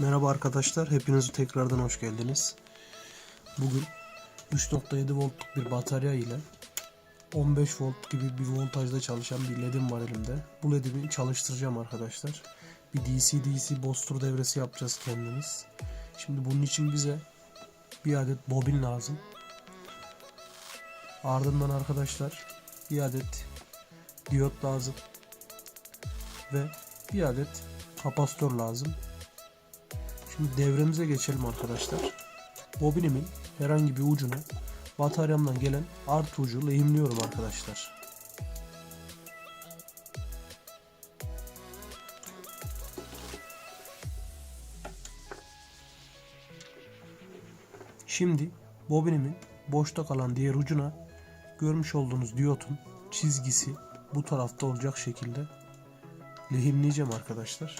Merhaba arkadaşlar, hepiniz tekrardan hoş geldiniz. Bugün 3.7 voltluk bir batarya ile 15 volt gibi bir voltajda çalışan bir ledim var elimde. Bu ledimi çalıştıracağım arkadaşlar. Bir DC-DC booster devresi yapacağız kendimiz. Şimdi bunun için bize bir adet bobin lazım. Ardından arkadaşlar bir adet diyot lazım. Ve bir adet kapasitör lazım. Şimdi devremize geçelim arkadaşlar. Bobinimin herhangi bir ucuna bataryamdan gelen artı ucu lehimliyorum arkadaşlar. Şimdi bobinimin boşta kalan diğer ucuna görmüş olduğunuz diyotun çizgisi bu tarafta olacak şekilde lehimleyeceğim arkadaşlar.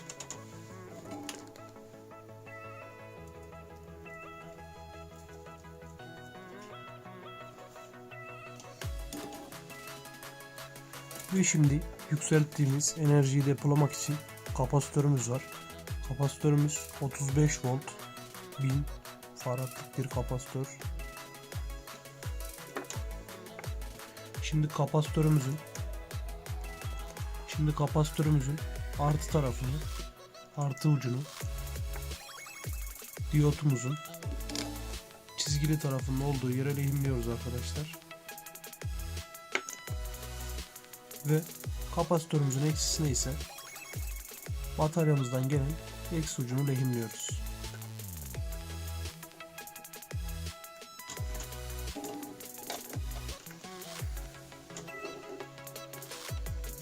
Ve şimdi yükselttiğimiz enerjiyi depolamak için kapasitörümüz var. Kapasitörümüz 35 volt 1000 faradlık bir kapasitör. Şimdi kapasitörümüzün Şimdi kapasitörümüzün artı tarafını artı ucunu diyotumuzun çizgili tarafının olduğu yere lehimliyoruz arkadaşlar. Ve kapasitörümüzün eksisine ise bataryamızdan gelen eksi ucunu lehimliyoruz.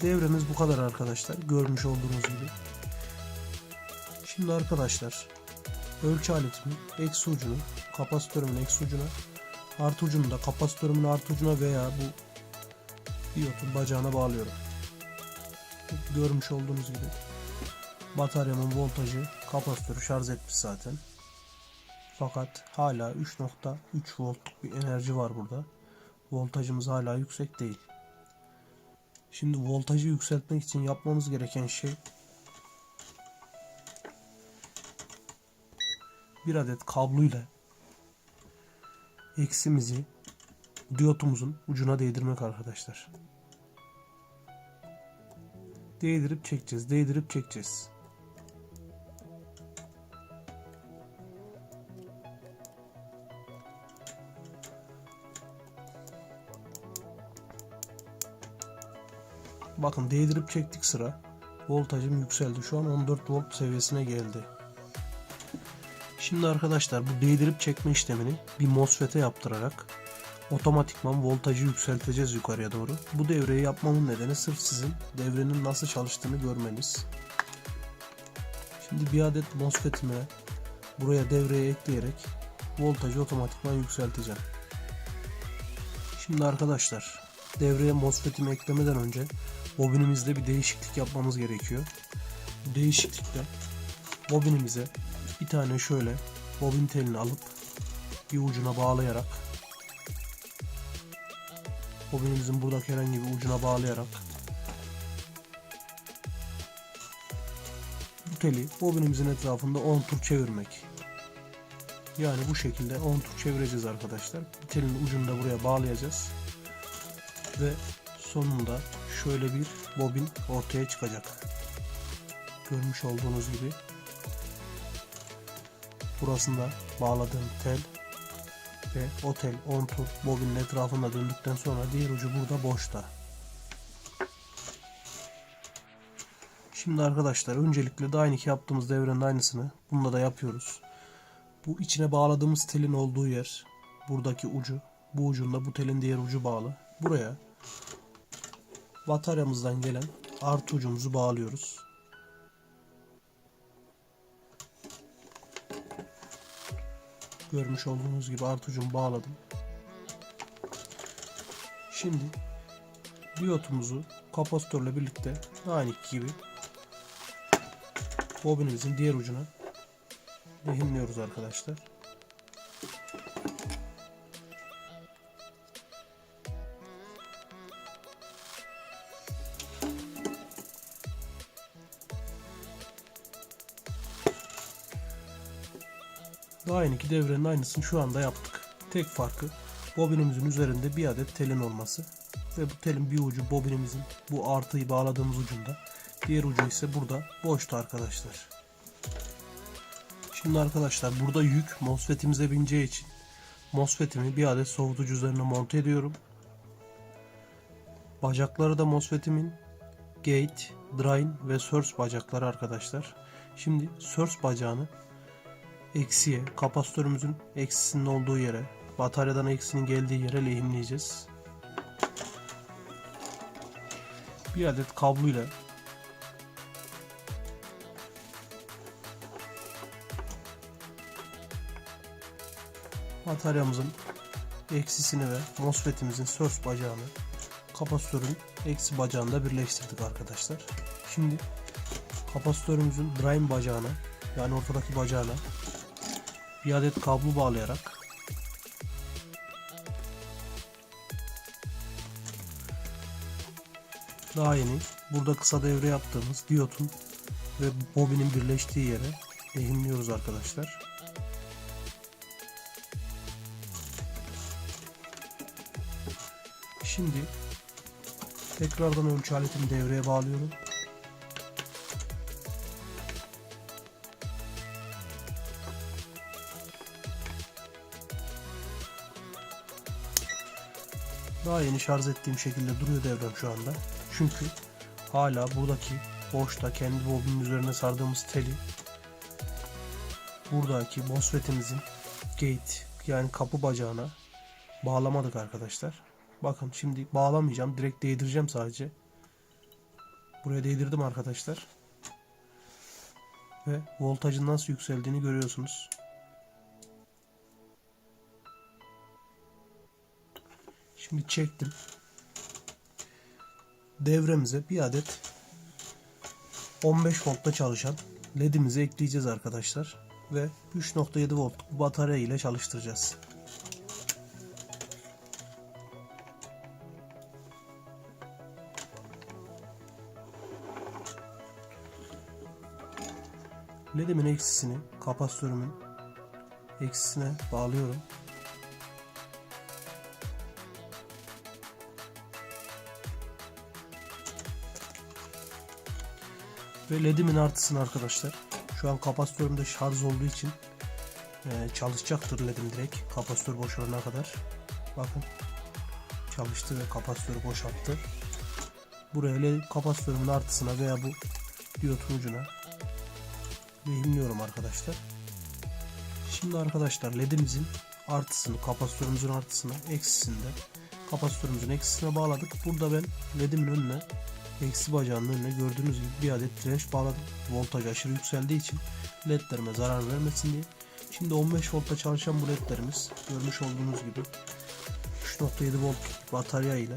Devremiz bu kadar arkadaşlar. Görmüş olduğunuz gibi. Şimdi arkadaşlar ölçü aletimin eksi ucunu kapasitörümün eksi ucuna artı ucunu da kapasitörümün artı ucuna veya bu diyotun bacağına bağlıyorum. Görmüş olduğunuz gibi bataryamın voltajı kapasitörü şarj etmiş zaten. Fakat hala 3.3 voltluk bir enerji var burada. Voltajımız hala yüksek değil. Şimdi voltajı yükseltmek için yapmamız gereken şey bir adet kabluyla eksimizi diyotumuzun ucuna değdirmek arkadaşlar. Değdirip çekeceğiz, değdirip çekeceğiz. Bakın değdirip çektik sıra. Voltajım yükseldi. Şu an 14 volt seviyesine geldi. Şimdi arkadaşlar bu değdirip çekme işlemini bir MOSFET'e yaptırarak otomatikman voltajı yükselteceğiz yukarıya doğru. Bu devreyi yapmamın nedeni sırf sizin devrenin nasıl çalıştığını görmeniz. Şimdi bir adet MOSFET'ime buraya devreye ekleyerek voltajı otomatikman yükselteceğim. Şimdi arkadaşlar devreye MOSFET'imi eklemeden önce bobinimizde bir değişiklik yapmamız gerekiyor. Bu değişiklikte bobinimize bir tane şöyle bobin telini alıp bir ucuna bağlayarak bobinimizin buradaki herhangi bir ucuna bağlayarak bu teli bobinimizin etrafında 10 tur çevirmek. Yani bu şekilde 10 tur çevireceğiz arkadaşlar. Telin ucunu da buraya bağlayacağız. Ve sonunda şöyle bir bobin ortaya çıkacak. Görmüş olduğunuz gibi. Burasında bağladığım tel ve otel 10 tur bobinin etrafında döndükten sonra diğer ucu burada boşta. Şimdi arkadaşlar öncelikle de aynı ki yaptığımız devrenin aynısını bunda da yapıyoruz. Bu içine bağladığımız telin olduğu yer buradaki ucu. Bu ucunda bu telin diğer ucu bağlı. Buraya bataryamızdan gelen artı ucumuzu bağlıyoruz. Görmüş olduğunuz gibi artı bağladım. Şimdi diyotumuzu kapasitörle birlikte aynı gibi bobinimizin diğer ucuna lehimliyoruz arkadaşlar. Daha yeniki devrenin aynısını şu anda yaptık. Tek farkı bobinimizin üzerinde bir adet telin olması ve bu telin bir ucu bobinimizin bu artıyı bağladığımız ucunda. Diğer ucu ise burada boşta arkadaşlar. Şimdi arkadaşlar burada yük MOSFET'imize bineceği için MOSFET'imi bir adet soğutucu üzerine monte ediyorum. Bacakları da MOSFET'imin gate, drain ve source bacakları arkadaşlar. Şimdi source bacağını eksiye, kapasitörümüzün eksisinin olduğu yere, bataryadan eksinin geldiği yere lehimleyeceğiz. Bir adet kablo ile bataryamızın eksisini ve MOSFET'imizin source bacağını kapasitörün eksi bacağında birleştirdik arkadaşlar. Şimdi kapasitörümüzün drain bacağına yani ortadaki bacağına bir adet kablo bağlayarak daha yeni burada kısa devre yaptığımız diyotun ve bobinin birleştiği yere lehimliyoruz arkadaşlar. Şimdi tekrardan ölçü aletimi devreye bağlıyorum. Daha yeni şarj ettiğim şekilde duruyor devrem şu anda. Çünkü hala buradaki boşta kendi bobinin üzerine sardığımız teli buradaki MOSFET'imizin gate yani kapı bacağına bağlamadık arkadaşlar. Bakın şimdi bağlamayacağım. Direkt değdireceğim sadece. Buraya değdirdim arkadaşlar. Ve voltajın nasıl yükseldiğini görüyorsunuz. Şimdi çektim. Devremize bir adet 15 voltta çalışan ledimizi ekleyeceğiz arkadaşlar. Ve 3.7 volt batarya ile çalıştıracağız. LED'imin eksisini kapasitörümün eksisine bağlıyorum. Ve LED'imin artısını arkadaşlar. Şu an kapasitörümde şarj olduğu için e, çalışacaktır LED'im direkt. Kapasitör boşalana kadar. Bakın. Çalıştı ve kapasitörü boşalttı. Buraya LED kapasitörümün artısına veya bu diyotun ucuna lehimliyorum arkadaşlar. Şimdi arkadaşlar ledimizin artısını, kapasitörümüzün artısını, eksisinde kapasitörümüzün eksisine bağladık. Burada ben ledimin önüne eksi bacağının önüne gördüğünüz gibi bir adet direnç bağladım. Voltaj aşırı yükseldiği için ledlerime zarar vermesin diye. Şimdi 15 voltta çalışan bu ledlerimiz görmüş olduğunuz gibi 3.7 volt batarya ile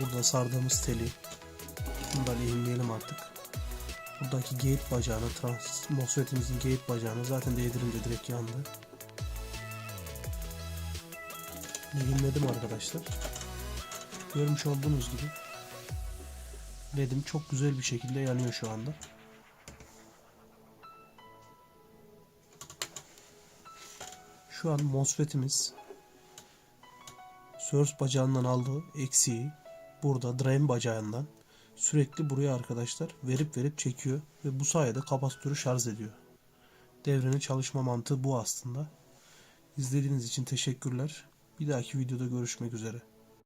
burada sardığımız teli bunu da lehimleyelim artık. Buradaki gate bacağını, MOSFET'imizin gate bacağını zaten değdirince direkt yandı. Lehimledim arkadaşlar. Görmüş olduğunuz gibi LED'im çok güzel bir şekilde yanıyor şu anda. Şu an MOSFET'imiz source bacağından aldığı eksiği burada drain bacağından sürekli buraya arkadaşlar verip verip çekiyor ve bu sayede kapasitörü şarj ediyor. Devrenin çalışma mantığı bu aslında. İzlediğiniz için teşekkürler. Bir dahaki videoda görüşmek üzere.